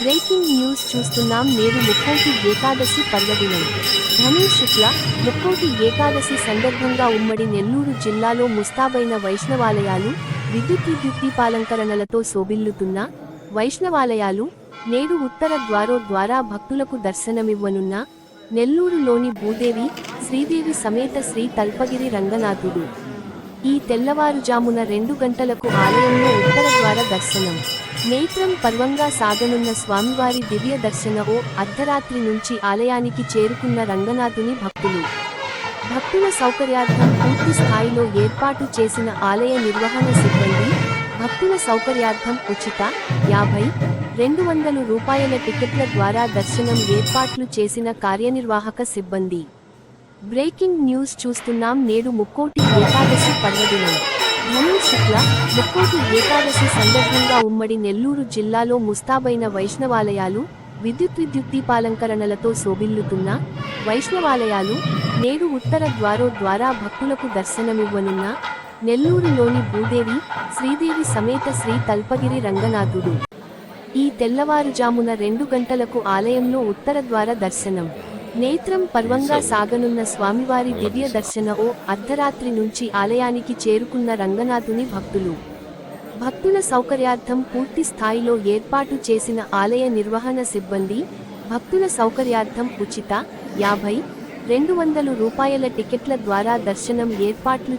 Breaking news చూస్తున్నాం నేడు ముక్కోటి ఏకాదశి పర్వదినం. ధను శుక్ల ముక్కోటి ఏకాదశి సందర్భంగా ఉమ్మడి నెల్లూరు జిల్లాలో ముస్తాబైన వైష్ణవాలయాలు విద్యుత్ శోభిల్లుతున్న వైష్ణవాలయాలు నేడు ఉత్తర ద్వారో ద్వారా భక్తులకు దర్శనమివ్వనున్న నెల్లూరులోని భూదేవి శ్రీదేవి సమేత శ్రీ తల్పగిరి రంగనాథుడు. ఈ తెల్లవారుజామున రెండు గంటలకు ఆలయంలో ఉత్తర ద్వార దర్శనం. నేత్రం పర్వంగా సాగనున్న స్వామివారి దివ్య దర్శన ఓ అర్ధరాత్రి నుంచి ఆలయానికి చేరుకున్న రంగనాథుని భక్తులు. భక్తుల సౌకర్యార్థం పూర్తి స్థాయిలో ఏర్పాటు చేసిన ఆలయ నిర్వహణ సిబ్బంది భక్తుల సౌకర్యార్థం ఉచిత యాభై రెండు వందలు రూపాయల టికెట్ల ద్వారా దర్శనం ఏర్పాట్లు చేసిన కార్యనిర్వాహక సిబ్బంది. బ్రేకింగ్ న్యూస్ చూస్తున్నాం నేడు ముక్కోటి ఏకాదశి పర్వదినం. ధను శుక్ల ముక్కోటి ఏకాదశి సందర్భంగా ఉమ్మడి నెల్లూరు జిల్లాలో ముస్తాబైన వైష్ణవాలయాలు విద్యుత్ విద్యుత్ దీపాలంకరణలతో శోభిల్లుతున్న వైష్ణవాలయాలు నేడు ఉత్తర ద్వారో ద్వారా భక్తులకు దర్శనమివ్వనున్న నెల్లూరులోని భూదేవి శ్రీదేవి సమేత శ్రీ తల్పగిరి రంగనాథుడు. ఈ తెల్లవారుజామున రెండు గంటలకు ఆలయంలో ఉత్తర ద్వార దర్శనం. నేత్రం పర్వంగా సాగనున్న స్వామివారి దివ్య దర్శన ఓ అర్ధరాత్రి నుంచి ఆలయానికి చేరుకున్న రంగనాథుని భక్తులు. భక్తుల సౌకర్యార్థం పూర్తి స్థాయిలో ఏర్పాటు చేసిన ఆలయ నిర్వహణ సిబ్బంది భక్తుల సౌకర్యార్థం ఉచిత యాభై రెండు వందలు రూపాయల టికెట్ల ద్వారా దర్శనం ఏర్పాట్లు